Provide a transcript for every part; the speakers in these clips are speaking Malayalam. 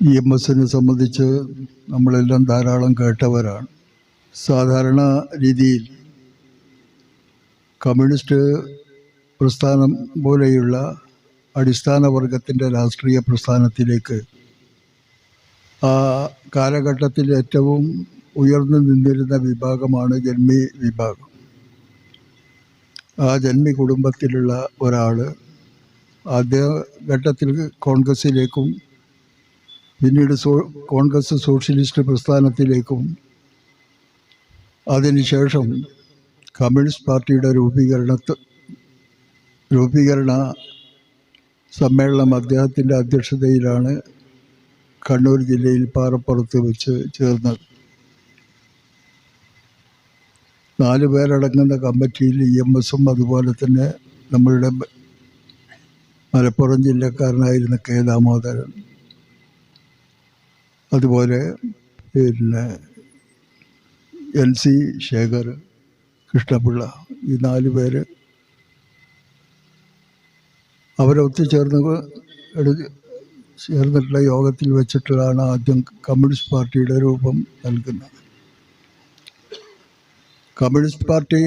ഇ എം എസിനെ സംബന്ധിച്ച് നമ്മളെല്ലാം ധാരാളം കേട്ടവരാണ്. സാധാരണ രീതിയിൽ കമ്മ്യൂണിസ്റ്റ് പ്രസ്ഥാനം പോലെയുള്ള അടിസ്ഥാന വർഗത്തിന്റെ രാഷ്ട്രീയ പ്രസ്ഥാനത്തിലേക്ക് ആ കാലഘട്ടത്തിൽ ഏറ്റവും ഉയർന്നു നിന്നിരുന്ന വിഭാഗമാണ് ജന്മി വിഭാഗം. ആ ജന്മി കുടുംബത്തിലുള്ള ഒരാൾ ആദ്യ ഘട്ടത്തിൽ കോൺഗ്രസ്സിലേക്കും പിന്നീട് സോ കോൺഗ്രസ് സോഷ്യലിസ്റ്റ് പ്രസ്ഥാനത്തിലേക്കും അതിനുശേഷം കമ്മ്യൂണിസ്റ്റ് പാർട്ടിയുടെ രൂപീകരണത്ത് രൂപീകരണ സമ്മേളനം അദ്ദേഹത്തിന്റെ അധ്യക്ഷതയിലാണ് കണ്ണൂർ ജില്ലയിൽ പാറപ്പുറത്ത് വെച്ച് ചേർന്നത്. നാല് പേരടങ്ങുന്ന കമ്മിറ്റിയിൽ ഇ എം എസും അതുപോലെ തന്നെ നമ്മളുടെ മലപ്പുറം ജില്ലക്കാരനായിരുന്ന കെ ദാമോദരൻ. അതുപോലെ പിന്നെ എൻ സി ശേഖർ കൃഷ്ണപിള്ള ഈ നാല് പേര് അവരൊത്തുചേർന്ന് എടു- ചേർന്നിട്ടുള്ള യോഗത്തിൽ വെച്ചിട്ടാണ് ആദ്യം കമ്മ്യൂണിസ്റ്റ് പാർട്ടിയുടെ രൂപം നൽകുന്നത്. കമ്മ്യൂണിസ്റ്റ് പാർട്ടി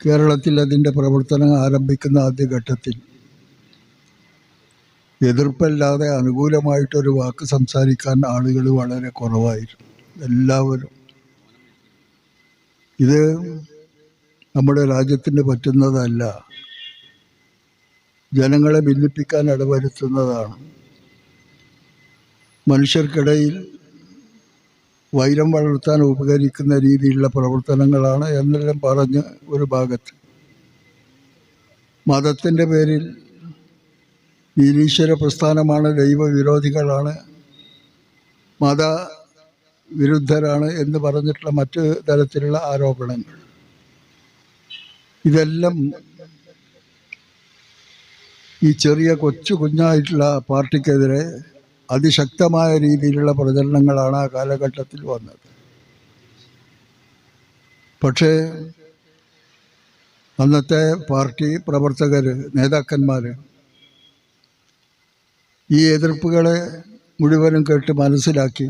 കേരളത്തിൽ അതിന്റെ പ്രവർത്തനം ആരംഭിക്കുന്ന ആദ്യഘട്ടത്തിൽ എതിർപ്പല്ലാതെ അനുകൂലമായിട്ടൊരു വാക്ക് സംസാരിക്കാൻ ആളുകൾ വളരെ കുറവായിരുന്നു. എല്ലാവരും. ഇത് നമ്മുടെ രാജ്യത്തിന് പറ്റുന്നതല്ല. ജനങ്ങളെ ഭിന്നിപ്പിക്കാൻ ഇടവരുത്തുന്നതാണ്. മനുഷ്യർക്കിടയിൽ വൈരം വളർത്താൻ ഉപകരിക്കുന്ന രീതിയിലുള്ള പ്രവർത്തനങ്ങളാണ് എന്നെല്ലാം പറഞ്ഞ് ഒരു ഭാഗത്ത്. മതത്തിന്റെ പേരിൽ നിരീശ്വര പ്രസ്ഥാനമാണ് ദൈവവിരോധികളാണ് മത വിരുദ്ധരാണ് എന്ന് പറഞ്ഞിട്ടുള്ള മറ്റു തരത്തിലുള്ള ആരോപണങ്ങൾ. ഇതെല്ലാം ഈ ചെറിയ കൊച്ചു കുഞ്ഞായിട്ടുള്ള പാർട്ടിക്കെതിരെ അതിശക്തമായ രീതിയിലുള്ള പ്രചരണങ്ങളാണ് ആ കാലഘട്ടത്തിൽ വന്നത്. പക്ഷേ അന്നത്തെ പാർട്ടി പ്രവർത്തകർ നേതാക്കന്മാർ ഈ എതിർപ്പുകളെ മുഴുവനും കേട്ട് മനസ്സിലാക്കി.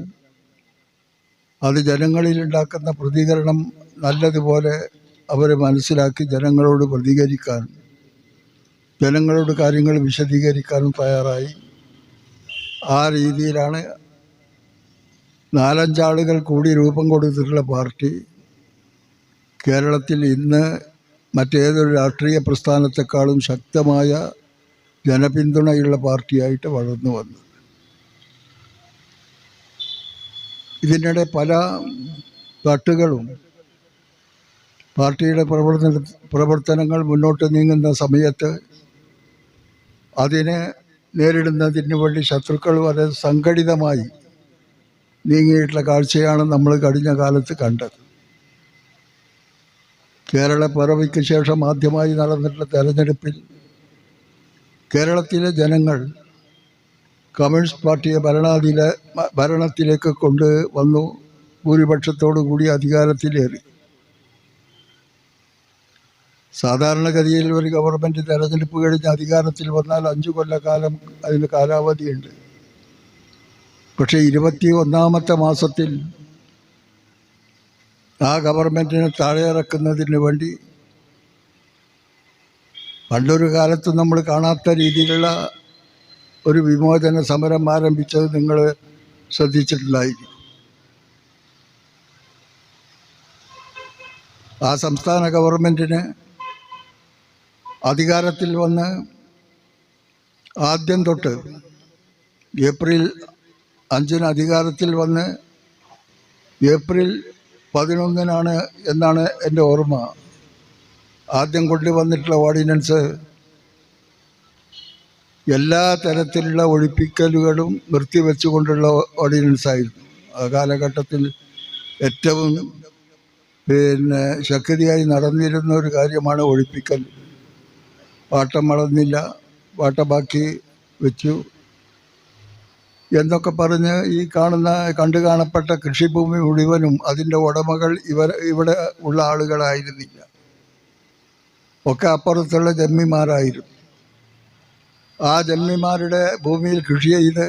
അത് ജനങ്ങളിൽ ഉണ്ടാക്കുന്ന പ്രതികരണം നല്ലതുപോലെ അവരെ മനസ്സിലാക്കി ജനങ്ങളോട് പ്രതികരിക്കാൻ ജനങ്ങളോട് കാര്യങ്ങൾ വിശദീകരിക്കാനും തയ്യാറായി. ആ രീതിയിലാണ് നാലഞ്ചാളുകൾ കൂടി രൂപം കൊടുത്തിട്ടുള്ള പാർട്ടി കേരളത്തിൽ ഇന്ന് മറ്റേതൊരു രാഷ്ട്രീയ പ്രസ്ഥാനത്തെക്കാളും ശക്തമായ ജനപിന്തുണയുള്ള പാർട്ടിയായിട്ട് വളർന്നു വന്നത്. ഇതിനിടെ പല തട്ടുകളും പാർട്ടിയുടെ പ്രവർത്തന പ്രവർത്തനങ്ങൾ മുന്നോട്ട് നീങ്ങുന്ന സമയത്ത് അതിനെ നേരിടുന്നതിന് വേണ്ടി ശത്രുക്കൾ വളരെ സംഘടിതമായി നീങ്ങിയിട്ടുള്ള കാഴ്ചയാണ് നമ്മൾ കഴിഞ്ഞ കാലത്ത് കണ്ടത്. കേരള പിറവിക്ക് ശേഷം ആദ്യമായി നടന്നിട്ടുള്ള തെരഞ്ഞെടുപ്പിൽ കേരളത്തിലെ ജനങ്ങൾ കമ്മ്യൂണിസ്റ്റ് പാർട്ടിയെ ഭരണാധില ഭരണത്തിലേക്ക് കൊണ്ട് വന്നു ഭൂരിപക്ഷത്തോടു കൂടി അധികാരത്തിലേറി. സാധാരണഗതിയിൽ ഒരു ഗവൺമെന്റ് തെരഞ്ഞെടുപ്പ് കഴിഞ്ഞ് അധികാരത്തിൽ വന്നാൽ അഞ്ചു കൊല്ലക്കാലം അതിന് കാലാവധിയുണ്ട്. പക്ഷേ ഇരുപത്തി ഒന്നാമത്തെ മാസത്തിൽ ആ ഗവൺമെന്റിനെ താഴെയിറക്കുന്നതിന് വേണ്ടി പണ്ടൊരു കാലത്ത് നമ്മൾ കാണാത്ത രീതിയിലുള്ള ഒരു വിമോചന സമരം ആരംഭിച്ചത് നിങ്ങൾ ശ്രദ്ധിച്ചിട്ടുണ്ടായിരിക്കും. ആ സംസ്ഥാന ഗവൺമെന്റിന് അധികാരത്തിൽ വന്ന് ആദ്യം തൊട്ട് ഏപ്രിൽ അഞ്ചിന് അധികാരത്തിൽ വന്ന് ഏപ്രിൽ പതിനൊന്നിനാണ് എന്നാണ് എന്റെ ഓർമ്മ. ആദ്യം കൊണ്ടുവന്നിട്ടുള്ള ഓർഡിനൻസ് എല്ലാ തരത്തിലുള്ള ഒഴിപ്പിക്കലുകളും നിർത്തിവെച്ചുകൊണ്ടുള്ള ഓർഡിനൻസ് ആയിരുന്നു ആ കാലഘട്ടത്തിൽ ഏറ്റവും പിന്നെ ശക്തിയായി നടന്നിരുന്ന ഒരു കാര്യമാണ് ഒഴിപ്പിക്കൽ. പാട്ടം വളർന്നില്ല പാട്ട ബാക്കി വെച്ചു. എന്നൊക്കെ പറഞ്ഞ് ഈ കാണുന്ന കണ്ടു കാണപ്പെട്ട കൃഷിഭൂമി മുഴുവനും അതിന്റെ ഉടമകൾ ഇവർ ഇവിടെ ഉള്ള ആളുകളായിരുന്നില്ല. ഒക്കെ അപ്പുറത്തുള്ള ജന്മിമാരായിരുന്നു. ആ ജന്മിമാരുടെ ഭൂമിയിൽ കൃഷി ചെയ്ത്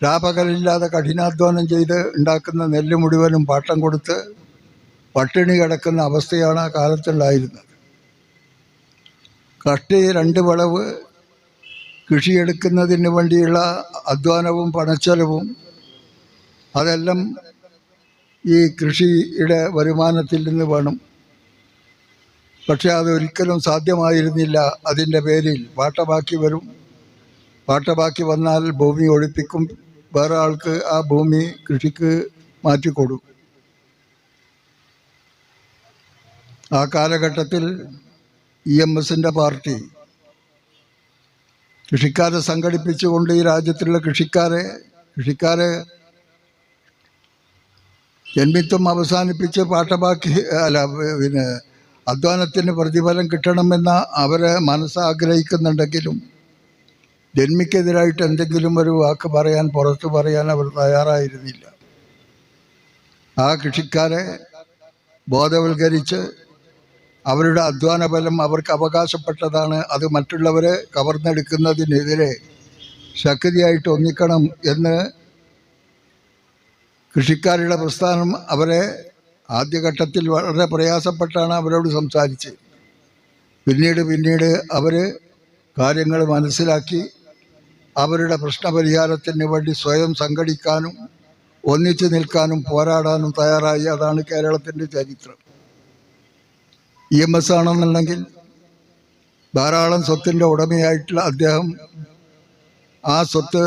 രാപകലില്ലാതെ കഠിനാധ്വാനം ചെയ്ത് ഉണ്ടാക്കുന്ന നെല്ല് മുഴുവനും പാട്ടം കൊടുത്ത് പട്ടിണി കിടക്കുന്ന അവസ്ഥയാണ് ആ കാലത്തുണ്ടായിരുന്നത്. കഷ്ടി രണ്ട് വിളവ് കൃഷിയെടുക്കുന്നതിന് വേണ്ടിയുള്ള അധ്വാനവും പണച്ചെലവും അതെല്ലാം ഈ കൃഷിയുടെ വരുമാനത്തിൽ നിന്ന് വേണം. പക്ഷെ അതൊരിക്കലും സാധ്യമായിരുന്നില്ല അതിന്റെ പേരിൽ. വാട്ടബാക്കി വരും. വാട്ടബാക്കി വന്നാൽ ഭൂമി ഒഴിപ്പിക്കും. വേറെ ആൾക്ക് ആ ഭൂമി കൃഷിക്ക് മാറ്റിക്കൊടുക്കും ആ കാലഘട്ടത്തിൽ ഇ എം എസിന്റെ പാർട്ടി കൃഷിക്കാരെ സംഘടിപ്പിച്ചുകൊണ്ട് ഈ രാജ്യത്തിലുള്ള കൃഷിക്കാരെ കൃഷിക്കാരെ ജന്മിത്വം അവസാനിപ്പിച്ച് പാട്ടബാക്കി അല്ല പിന്നെ അധ്വാനത്തിന് പ്രതിഫലം കിട്ടണമെന്ന അവർ മനസ്സാഗ്രഹിക്കുന്നുണ്ടെങ്കിലും ജന്മിക്കെതിരായിട്ട് എന്തെങ്കിലും ഒരു വാക്ക് പറയാൻ പുറത്തു പറയാൻ അവർ തയ്യാറായിരുന്നില്ല. ആ കൃഷിക്കാരെ ബോധവൽക്കരിച്ച് അവരുടെ അധ്വാന ഫലം അവർക്ക് അവകാശപ്പെട്ടതാണ്. അത് മറ്റുള്ളവരെ കവർന്നെടുക്കുന്നതിനെതിരെ ശക്തിയായിട്ട് ഒന്നിക്കണം എന്ന് കൃഷിക്കാരുടെ പ്രസ്ഥാനം അവരെ ആദ്യഘട്ടത്തിൽ വളരെ പ്രയാസപ്പെട്ടാണ് അവരോട് സംസാരിച്ച്. പിന്നീട് പിന്നീട് അവർ കാര്യങ്ങൾ മനസ്സിലാക്കി അവരുടെ പ്രശ്നപരിഹാരത്തിന് വേണ്ടി സ്വയം സംഘടിക്കാനും ഒന്നിച്ചു നിൽക്കാനും പോരാടാനും തയ്യാറായി. അതാണ് കേരളത്തിന്റെ ചരിത്രം. ഇ എം എസ് ആണെന്നുണ്ടെങ്കിൽ ധാരാളം സ്വത്തിന്റെ ഉടമയായിട്ടുള്ള അദ്ദേഹം ആ സ്വത്ത്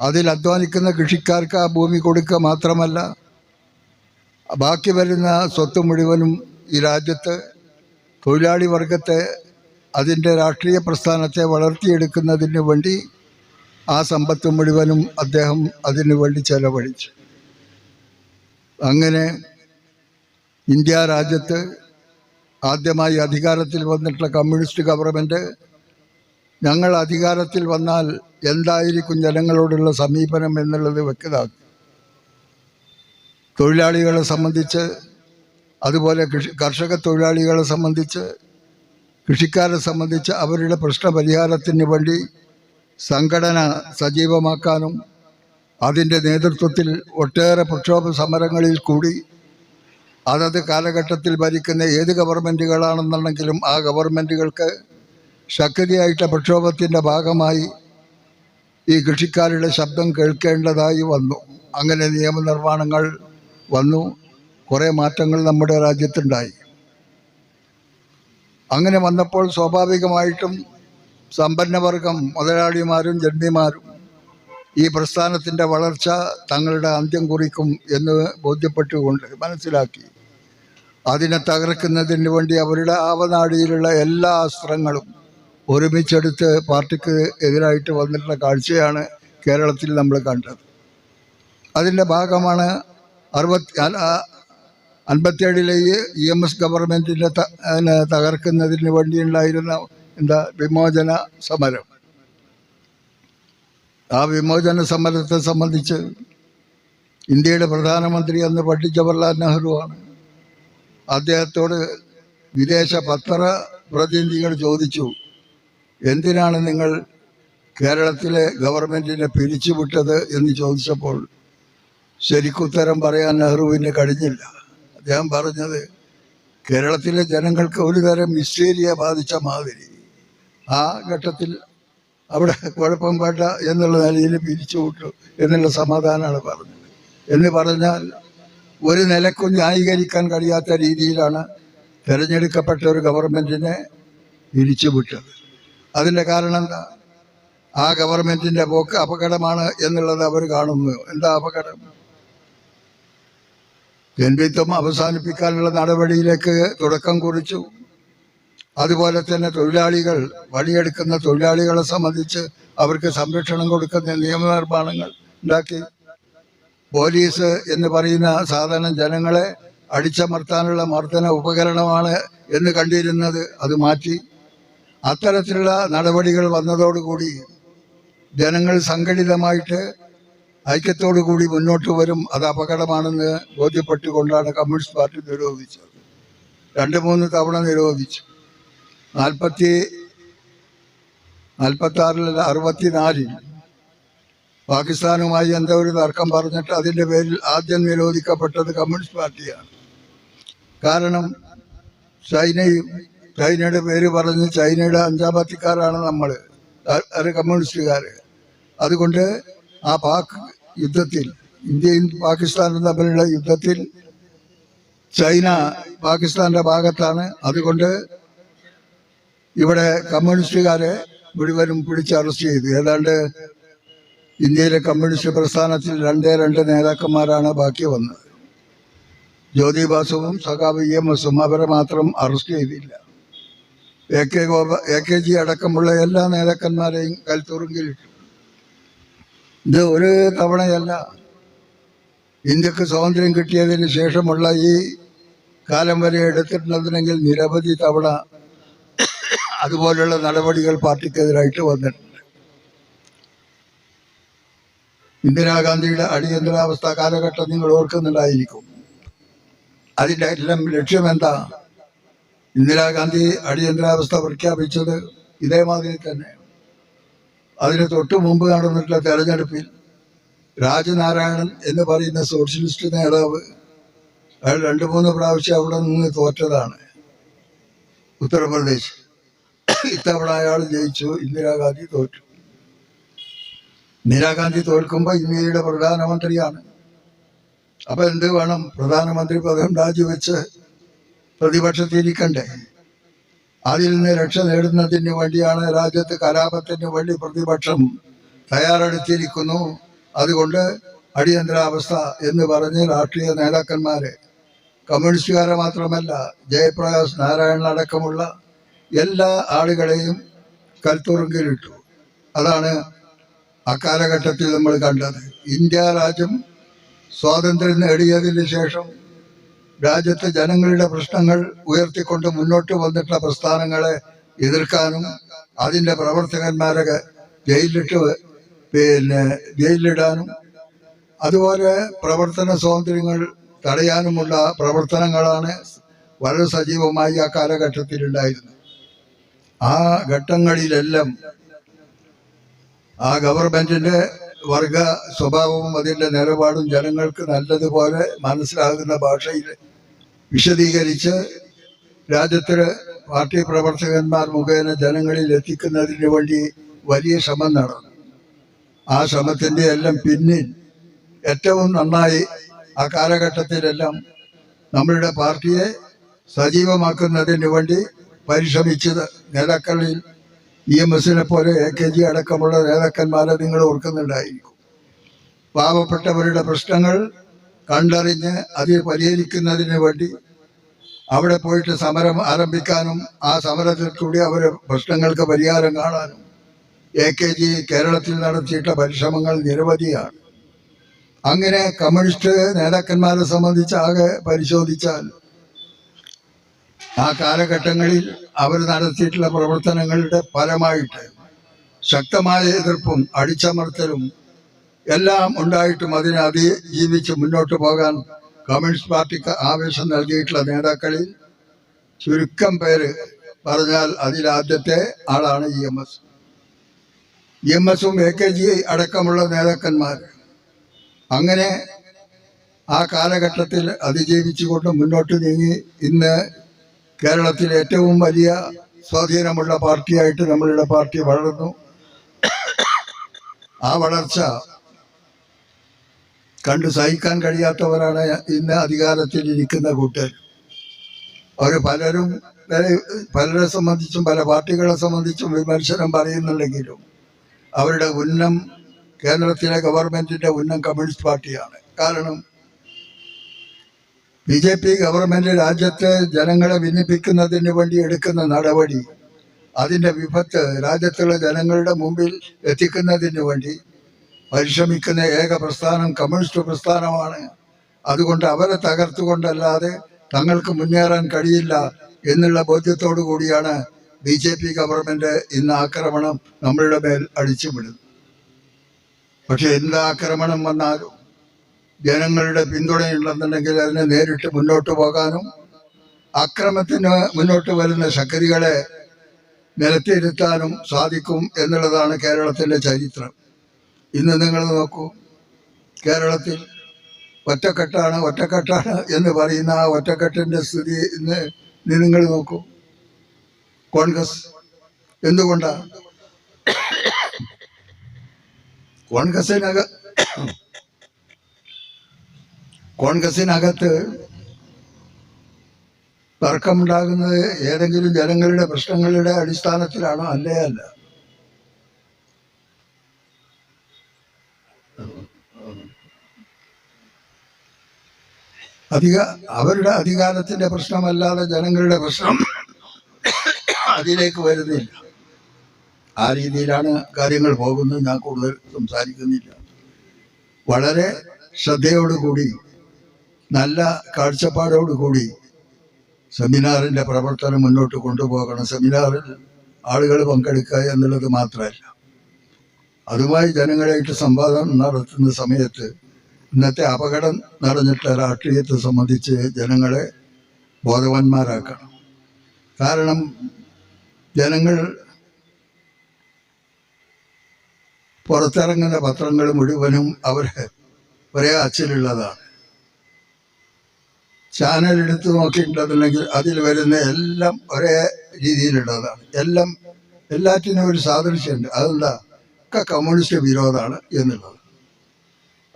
അതിൽ അധ്വാനിക്കുന്ന കൃഷിക്കാർക്ക് ആ ഭൂമി കൊടുക്കുക മാത്രമല്ല ബാക്കി വരുന്ന സ്വത്ത് മുഴുവനും ഈ രാജ്യത്ത് തൊഴിലാളി വർഗത്തെ അതിന്റെ രാഷ്ട്രീയ പ്രസ്ഥാനത്തെ വളർത്തിയെടുക്കുന്നതിന് വേണ്ടി ആ സമ്പത്ത് മുഴുവനും അദ്ദേഹം അതിനു വേണ്ടി ചെലവഴിച്ചു. അങ്ങനെ ഇന്ത്യ രാജ്യത്ത് ആദ്യമായി അധികാരത്തിൽ വന്നിട്ടുള്ള കമ്മ്യൂണിസ്റ്റ് ഗവൺമെന്റ് ഞങ്ങൾ അധികാരത്തിൽ വന്നാൽ എന്തായിരിക്കും ജനങ്ങളോടുള്ള സമീപനം എന്നുള്ളത് വ്യക്തമാക്കി. തൊഴിലാളികളെ സംബന്ധിച്ച് അതുപോലെ കൃഷി കർഷക തൊഴിലാളികളെ സംബന്ധിച്ച് കൃഷിക്കാരെ സംബന്ധിച്ച് അവരുടെ പ്രശ്ന പരിഹാരത്തിന് വേണ്ടി സംഘടന സജീവമാക്കാനും അതിന്റെ നേതൃത്വത്തിൽ ഒട്ടേറെ പ്രക്ഷോഭ സമരങ്ങളിൽ കൂടി അതത് കാലഘട്ടത്തിൽ ഭരിക്കുന്ന ഏത് ഗവൺമെന്റുകളാണെന്നുണ്ടെങ്കിലും ആ ഗവൺമെന്റുകൾക്ക് ശക്തിയായിട്ട് പ്രക്ഷോഭത്തിന്റെ ഭാഗമായി ഈ കൃഷിക്കാരുടെ ശബ്ദം കേൾക്കേണ്ടതായി വന്നു. അങ്ങനെ നിയമനിർമ്മാണങ്ങൾ വന്നു. കുറേ മാറ്റങ്ങൾ നമ്മുടെ രാജ്യത്തുണ്ടായി. അങ്ങനെ വന്നപ്പോൾ സ്വാഭാവികമായിട്ടും സമ്പന്നവർഗം മുതലാളിമാരും ജന്മിമാരും ഈ പ്രസ്ഥാനത്തിന്റെ വളർച്ച തങ്ങളുടെ അന്ത്യം കുറിക്കും എന്ന് ബോധ്യപ്പെട്ടുകൊണ്ട് മനസ്സിലാക്കി. അതിനെ തകർക്കുന്നതിന് വേണ്ടി അവരുടെ ആവനാടിയിലുള്ള എല്ലാ അസ്ത്രങ്ങളും ഒരുമിച്ചെടുത്ത് പാർട്ടിക്ക് എതിരായിട്ട് വന്നിട്ടുള്ള കാഴ്ചയാണ് കേരളത്തിൽ നമ്മൾ കണ്ടത്. അതിന്റെ ഭാഗമാണ് അറുപത്തി അൻപത്തേഴിലെ ഇ എം എസ് ഗവൺമെന്റിനെ തകർക്കുന്നതിന് വേണ്ടിയുണ്ടായിരുന്ന എന്താ വിമോചന സമരം. ആ വിമോചന സമരത്തെ സംബന്ധിച്ച് ഇന്ത്യയുടെ പ്രധാനമന്ത്രി അന്ന് പണ്ഡിറ്റ് ജവഹർലാൽ നെഹ്റുവാണ് അദ്ദേഹത്തോട് വിദേശ പത്ര പ്രതിനിധികൾ ചോദിച്ചു എന്തിനാണ് നിങ്ങൾ കേരളത്തിലെ ഗവൺമെന്റിനെ പിരിച്ചുവിട്ടത്? എന്ന് ചോദിച്ചപ്പോൾ ശരിക്കുത്തരം പറയാൻ നെഹ്റുവിന് കഴിഞ്ഞില്ല. അദ്ദേഹം പറഞ്ഞത് കേരളത്തിലെ ജനങ്ങൾക്ക് ഒരു തരം ബാധിച്ച മാതിരി. ആ ഘട്ടത്തിൽ അവിടെ കുഴപ്പം വേണ്ട എന്നുള്ള നിലയിൽ പിരിച്ചുവിട്ടു എന്നുള്ള സമാധാനമാണ് പറഞ്ഞത്. എന്ന് പറഞ്ഞാൽ ഒരു നിലക്കും ന്യായീകരിക്കാൻ കഴിയാത്ത രീതിയിലാണ് തിരഞ്ഞെടുക്കപ്പെട്ട ഒരു ഗവൺമെന്റിനെ പിരിച്ചുവിട്ടത് അതിന്റെ കാരണം എന്താ? ആ ഗവൺമെന്റിന്റെ പോക്ക് അപകടമാണ് എന്നുള്ളത് അവർ കാണുന്നു. എന്താ അപകടം? ജന്മിത്വം അവസാനിപ്പിക്കാനുള്ള നടപടിയിലേക്ക് തുടക്കം കുറിച്ചു. അതുപോലെ തന്നെ തൊഴിലാളികൾ പണിയെടുക്കുന്ന തൊഴിലാളികളെ സംബന്ധിച്ച് അവർക്ക് സംരക്ഷണം കൊടുക്കുന്ന നിയമനിർമ്മാണങ്ങൾ ഉണ്ടാക്കി. പോലീസ് എന്ന് പറയുന്ന സാധാരണ ജനങ്ങളെ അടിച്ചമർത്താനുള്ള മർദ്ദന ഉപകരണമാണ് എന്ന് കണ്ടിരുന്നത് അത് മാറ്റി. അത്തരത്തിലുള്ള നടപടികൾ വന്നതോടുകൂടി ജനങ്ങൾ സംഘടിതമായിട്ട് ഐക്യത്തോടു കൂടി മുന്നോട്ട് വരും. അത് അപകടമാണെന്ന് ബോധ്യപ്പെട്ടുകൊണ്ടാണ് കമ്മ്യൂണിസ്റ്റ് പാർട്ടി നിരോധിച്ചത്. രണ്ട് മൂന്ന് തവണ നിരോധിച്ചു. നാൽപ്പത്തി നാൽപ്പത്തി ആറിലല്ല അറുപത്തിനാലിൽ. പാകിസ്ഥാനുമായി എന്താ ഒരു തർക്കം പറഞ്ഞിട്ട് അതിന്റെ പേരിൽ ആദ്യം നിരോധിക്കപ്പെട്ടത് കമ്മ്യൂണിസ്റ്റ് പാർട്ടിയാണ്. കാരണം ചൈനയും ചൈനയുടെ പേര് പറഞ്ഞ് ചൈനയുടെ അഞ്ചാം പാർട്ടിക്കാരാണ് നമ്മൾ കമ്മ്യൂണിസ്റ്റുകാർ അതുകൊണ്ട് ആ പാക് യുദ്ധത്തിൽ ഇന്ത്യയും പാകിസ്ഥാനും തമ്മിലുള്ള യുദ്ധത്തിൽ ചൈന പാകിസ്ഥാന്റെ ഭാഗത്താണ്. അതുകൊണ്ട് ഇവിടെ കമ്മ്യൂണിസ്റ്റുകാരെ മുഴുവനും പിടിച്ച് അറസ്റ്റ് ചെയ്തു. ഏതാണ്ട് ഇന്ത്യയിലെ കമ്മ്യൂണിസ്റ്റ് പ്രസ്ഥാനത്തിൽ രണ്ടേ രണ്ട് നേതാക്കന്മാരാണ് ബാക്കി വന്നത്. ജ്യോതി ബാസുവും സഖാബ് ഇ എം എസും അവരെ മാത്രം അറസ്റ്റ് ചെയ്തില്ല. എ കെ ഗോപ എ കെ ജി അടക്കമുള്ള എല്ലാ നേതാക്കന്മാരെയും കൽത്തുറുങ്കിലിട്ടു. ഇത് ഒരു തവണയല്ല. ഇന്ത്യയ്ക്ക് സ്വാതന്ത്ര്യം കിട്ടിയതിന് ശേഷമുള്ള ഈ കാലം വരെ എടുത്തിട്ടുണ്ടെങ്കിൽ നിരവധി തവണ അതുപോലുള്ള നടപടികൾ പാർട്ടിക്കെതിരായിട്ട് വന്നിട്ടുണ്ട്. ഇന്ദിരാഗാന്ധിയുടെ അടിയന്തരാവസ്ഥ കാലഘട്ടം നിങ്ങൾ ഓർക്കുന്നുണ്ടായിരിക്കും. അതിന്റെ എല്ലാം ലക്ഷ്യം എന്താ ഇന്ദിരാഗാന്ധി അടിയന്തരാവസ്ഥ പ്രഖ്യാപിച്ചത് ഇതേമാതിരി തന്നെ. അതിന് തൊട്ടു മുമ്പ് നടന്നിട്ടുള്ള തെരഞ്ഞെടുപ്പിൽ രാജനാരായണൻ എന്ന് പറയുന്ന സോഷ്യലിസ്റ്റ് നേതാവ് അയാൾ രണ്ട് മൂന്ന് പ്രാവശ്യം അവിടെ നിന്ന് തോറ്റതാണ്. ഉത്തർപ്രദേശ്. ഇത്തവണ അയാൾ ജയിച്ചു. ഇന്ദിരാഗാന്ധി തോറ്റു. ഇന്ദിരാഗാന്ധി തോൽക്കുമ്പോൾ ഇന്ത്യയുടെ പ്രധാനമന്ത്രിയാണ്. അപ്പൊ എന്ത് വേണം? പ്രധാനമന്ത്രി പദം രാജിവെച്ച് പ്രതിപക്ഷത്തിരിക്കണ്ടേ അതിൽ നിന്ന് രക്ഷ നേടുന്നതിന് വേണ്ടിയാണ് രാജ്യത്ത് കലാപത്തിന് വേണ്ടി പ്രതിപക്ഷം തയ്യാറെടുത്തിരിക്കുന്നു. അതുകൊണ്ട് അടിയന്തരാവസ്ഥ എന്ന് പറഞ്ഞ് രാഷ്ട്രീയ നേതാക്കന്മാരെ കമ്മ്യൂണിസ്റ്റുകാരെ മാത്രമല്ല ജയപ്രകാശ് നാരായണൻ അടക്കമുള്ള എല്ലാ ആളുകളെയും കൽത്തുറുങ്കിലിട്ടു. അതാണ് അക്കാലഘട്ടത്തിൽ നമ്മൾ കണ്ടത്. ഇന്ത്യ രാജ്യം സ്വാതന്ത്ര്യം നേടിയതിന് ശേഷം രാജ്യത്തെ ജനങ്ങളുടെ പ്രശ്നങ്ങൾ ഉയർത്തിക്കൊണ്ട് മുന്നോട്ട് വന്നിട്ടുള്ള പ്രസ്ഥാനങ്ങളെ എതിർക്കാനും അതിന്റെ പ്രവർത്തകന്മാരെ ജയിലിലിട്ട് പിന്നെ ജയിലിലിടാനും അതുപോലെ പ്രവർത്തന സ്വാതന്ത്ര്യങ്ങൾ തടയാനുമുള്ള പ്രവർത്തനങ്ങളാണ് വളരെ സജീവമായി ആ കാലഘട്ടത്തിൽ ഉണ്ടായിരുന്നത് ആ ഘട്ടങ്ങളിലെല്ലാം ആ ഗവൺമെന്റിന്റെ വർഗ സ്വഭാവവും അതിന്റെ നിലപാടും ജനങ്ങൾക്ക് നല്ലതുപോലെ മനസ്സിലാകുന്ന ഭാഷയിൽ വിശദീകരിച്ച് രാജ്യത്തിലെ പാർട്ടി പ്രവർത്തകന്മാർ മുഖേന ജനങ്ങളിൽ എത്തിക്കുന്നതിന് വേണ്ടി വലിയ ശ്രമം നടന്നു. ആ ശ്രമത്തിന്റെ എല്ലാം പിന്നിൽ ഏറ്റവും നന്നായി ആ കാലഘട്ടത്തിലെല്ലാം നമ്മളുടെ പാർട്ടിയെ സജീവമാക്കുന്നതിന് വേണ്ടി പരിശ്രമിച്ചത് നേതാക്കളിൽ ഇ എം എസിനെ പോലെ എ കെ ജി അടക്കമുള്ള നേതാക്കന്മാരെ നിങ്ങൾ ഓർക്കുന്നുണ്ടായിരിക്കും. പാവപ്പെട്ടവരുടെ പ്രശ്നങ്ങൾ കണ്ടറിഞ്ഞ് അത് പരിഹരിക്കുന്നതിന് വേണ്ടി അവിടെ പോയിട്ട് സമരം ആരംഭിക്കാനും ആ സമരത്തിൽ കൂടി അവരെ പ്രശ്നങ്ങൾക്ക് പരിഹാരം കാണാനും എ കെ ജി കേരളത്തിൽ നടത്തിയിട്ട പരിശ്രമങ്ങൾ നിരവധിയാണ്. അങ്ങനെ കമ്മ്യൂണിസ്റ്റ് നേതാക്കന്മാരെ സംബന്ധിച്ച് ആകെ പരിശോധിച്ചാൽ ആ കാലഘട്ടങ്ങളിൽ അവർ നടത്തിയിട്ടുള്ള പ്രവർത്തനങ്ങളുടെ ഫലമായിട്ട് ശക്തമായ എതിർപ്പും അടിച്ചമർത്തലും എല്ലാം ഉണ്ടായിട്ടും അതിനെ അതിജീവിച്ച് മുന്നോട്ട് പോകാൻ കമ്മ്യൂണിസ്റ്റ് പാർട്ടിക്ക് ആവേശം നൽകിയിട്ടുള്ള നേതാക്കളിൽ ചുരുക്കം പേര് പറഞ്ഞാൽ അതിലാദ്യത്തെ ആളാണ് E M S. E M എസും എ കെ ജി അടക്കമുള്ള നേതാക്കന്മാർ അങ്ങനെ ആ കാലഘട്ടത്തിൽ അതിജീവിച്ചുകൊണ്ട് മുന്നോട്ട് നീങ്ങി ഇന്ന് കേരളത്തിൽ ഏറ്റവും വലിയ സ്വാധീനമുള്ള പാർട്ടിയായിട്ട് നമ്മളുടെ പാർട്ടി വളർന്നു. ആ വളർച്ച കണ്ടു സഹിക്കാൻ കഴിയാത്തവരാണ് ഇന്ന് അധികാരത്തിൽ ഇരിക്കുന്ന കൂട്ടർ അവർ പലരും പല- പലരെ സംബന്ധിച്ചും പല പാർട്ടികളെ സംബന്ധിച്ചും വിമർശനം പറയുന്നുണ്ടെങ്കിലും അവരുടെ ഉന്നം കേന്ദ്രത്തിലെ ഗവൺമെന്റിന്റെ ഉന്നം കമ്മ്യൂണിസ്റ്റ് പാർട്ടിയാണ്. കാരണം ബി ജെ പി ഗവൺമെന്റ് രാജ്യത്തെ ജനങ്ങളെ ഭിന്നിപ്പിക്കുന്നതിന് വേണ്ടി എടുക്കുന്ന നടപടി അതിന്റെ വിപത്ത് രാജ്യത്തുള്ള ജനങ്ങളുടെ മുമ്പിൽ എത്തിക്കുന്നതിന് വേണ്ടി പരിശ്രമിക്കുന്ന ഏക പ്രസ്ഥാനം കമ്മ്യൂണിസ്റ്റ് പ്രസ്ഥാനമാണ്. അതുകൊണ്ട് അവരെ തകർത്തുകൊണ്ടല്ലാതെ തങ്ങൾക്ക് മുന്നേറാൻ കഴിയില്ല എന്നുള്ള ബോധ്യത്തോടു കൂടിയാണ് ബി ജെ പി ഗവൺമെന്റ് ഇന്ന് ആക്രമണം നമ്മളുടെ മേൽ അടിച്ചുവിടുന്നത്. പക്ഷെ എന്ത് ആക്രമണം വന്നാലും ജനങ്ങളുടെ പിന്തുണയുണ്ടെന്നുണ്ടെങ്കിൽ അതിനെ നേരിട്ട് മുന്നോട്ട് പോകാനും അക്രമത്തിന് മുന്നോട്ട് വരുന്ന ശക്തികളെ നിലത്തിരുത്താനും സാധിക്കും എന്നുള്ളതാണ് കേരളത്തിന്റെ ചരിത്രം. ഇന്ന് നിങ്ങൾ നോക്കൂ കേരളത്തിൽ ഒറ്റക്കെട്ടാണ് ഒറ്റക്കെട്ടാണ് എന്ന് പറയുന്ന ആ ഒറ്റക്കെട്ടിന്റെ സ്ഥിതി ഇന്ന് നിങ്ങൾ നോക്കൂ. കോൺഗ്രസ് എന്തുകൊണ്ടാണ് കോൺഗ്രസിനക കോൺഗ്രസിനകത്ത് തർക്കമുണ്ടാകുന്നത് ഏതെങ്കിലും ജനങ്ങളുടെ പ്രശ്നങ്ങളുടെ അടിസ്ഥാനത്തിലാണോ? അല്ലേ അല്ല. അധിക അവരുടെ അധികാരത്തിന്റെ പ്രശ്നമല്ലാതെ ജനങ്ങളുടെ പ്രശ്നം അതിലേക്ക് വരുന്നില്ല. ആ രീതിയിലാണ് കാര്യങ്ങൾ പോകുന്നത്. ഞാൻ കൂടുതൽ സംസാരിക്കുന്നില്ല. വളരെ ശ്രദ്ധയോടുകൂടി നല്ല കാഴ്ചപ്പാടോടുകൂടി സെമിനാറിന്റെ പ്രവർത്തനം മുന്നോട്ട് കൊണ്ടുപോകണം. സെമിനാറിൽ ആളുകൾ പങ്കെടുക്കുക എന്നുള്ളത് മാത്രമല്ല അതുമായി ജനങ്ങളായിട്ട് സംവാദം നടത്തുന്ന സമയത്ത് ഇന്നത്തെ അപകടം നടന്നിട്ടുള്ള രാഷ്ട്രീയത്തെ സംബന്ധിച്ച് ജനങ്ങളെ ബോധവാന്മാരാക്കണം. കാരണം ജനങ്ങൾ പുറത്തിറങ്ങുന്ന പത്രങ്ങൾ മുഴുവനും അവർ ഒരേ അച്ചിലുള്ളതാണ്. ചാനൽ എടുത്ത് നോക്കിയിട്ടുണ്ടെന്നുണ്ടെങ്കിൽ അതിൽ വരുന്ന എല്ലാം ഒരേ രീതിയിലുള്ളതാണ്. എല്ലാം എല്ലാറ്റിനും ഒരു സാദൃശ്യമുണ്ട്. അതെന്താ? ഒക്കെ കമ്മ്യൂണിസ്റ്റ് വിരോധമാണ് എന്നുള്ളത്.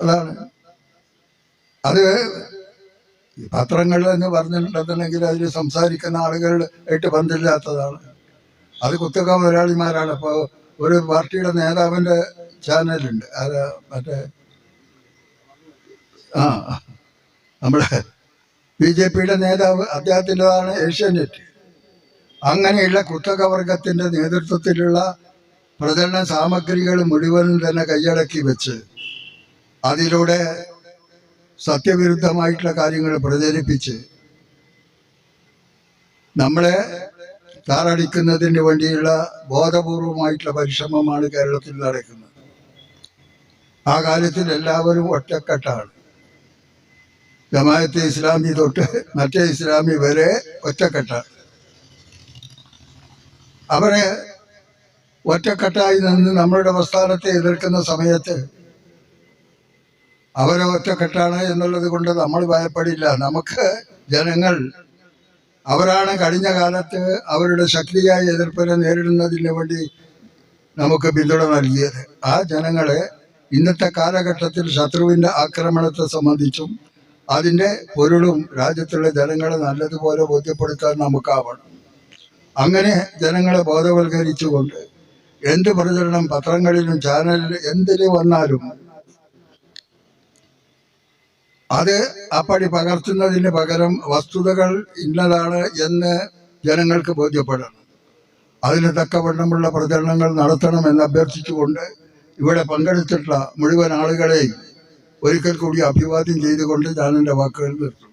അതാണ് അത് പത്രങ്ങൾ എന്ന് പറഞ്ഞിട്ടുണ്ടെന്നുണ്ടെങ്കിൽ അതിൽ സംസാരിക്കുന്ന ആളുകളായിട്ട് ബന്ധമില്ലാത്തതാണ്. അത് കുത്തക മുതലാളിമാരാണ്. ഇപ്പോൾ ഒരു പാർട്ടിയുടെ നേതാവിന്റെ ചാനലുണ്ട്. അത് മറ്റേ ആ നമ്മുടെ ബി ജെ പിയുടെ നേതാവ് അദ്ദേഹത്തിന്റെതാണ് ഏഷ്യാനെറ്റ്. അങ്ങനെയുള്ള കുത്തക വർഗത്തിന്റെ നേതൃത്വത്തിലുള്ള പ്രചരണ സാമഗ്രികൾ മുഴുവനും തന്നെ കൈയടക്കി വെച്ച് അതിലൂടെ സത്യവിരുദ്ധമായിട്ടുള്ള കാര്യങ്ങൾ പ്രചരിപ്പിച്ച് നമ്മളെ താറടിക്കുന്നതിന് വേണ്ടിയുള്ള ബോധപൂർവമായിട്ടുള്ള പരിശ്രമമാണ് കേരളത്തിൽ നടക്കുന്നത്. ആ കാര്യത്തിൽ എല്ലാവരും ഒറ്റക്കെട്ടാണ്. ജമായത്തെ ഇസ്ലാമി തൊട്ട് മറ്റേ ഇസ്ലാമി വരെ ഒറ്റക്കെട്ടാണ്. അവരെ ഒറ്റക്കെട്ടായി നിന്ന് നമ്മളുടെ പ്രസ്ഥാനത്തെ എതിർക്കുന്ന സമയത്ത് അവരെ ഒറ്റക്കെട്ടാണ് എന്നുള്ളത് കൊണ്ട് നമ്മൾ ഭയപ്പെടില്ല. നമുക്ക് ജനങ്ങൾ അവരാണ് കഴിഞ്ഞ കാലത്ത് അവരുടെ ശക്തിയായ എതിർപ്പിനെ നേരിടുന്നതിന് വേണ്ടി നമുക്ക് പിന്തുണ നൽകിയത്. ആ ജനങ്ങളെ ഇന്നത്തെ കാലഘട്ടത്തിൽ ശത്രുവിന്റെ ആക്രമണത്തെ സംബന്ധിച്ചും അതിന്റെ പൊരുളും രാജ്യത്തുള്ള ജനങ്ങളെ നല്ലതുപോലെ ബോധ്യപ്പെടുത്താൻ നമുക്കാവണം. അങ്ങനെ ജനങ്ങളെ ബോധവൽക്കരിച്ചുകൊണ്ട് എന്ത് പ്രചരണം പത്രങ്ങളിലും ചാനലിലും എന്തിലും വന്നാലും അത് അപ്പടി പകർത്തുന്നതിന് പകരം വസ്തുതകൾ ഇന്നതാണ് എന്ന് ജനങ്ങൾക്ക് ബോധ്യപ്പെടണം. അതിന് തക്കവണ്ണമുള്ള പ്രചരണങ്ങൾ നടത്തണമെന്ന് അഭ്യർത്ഥിച്ചുകൊണ്ട് ഇവിടെ പങ്കെടുത്തിട്ടുള്ള മുഴുവൻ ആളുകളെയും ഒരിക്കൽ കൂടി അഭിവാദ്യം ചെയ്തുകൊണ്ട് ഞാൻ എന്റെ വാക്കുകൾ നിർത്തുന്നു.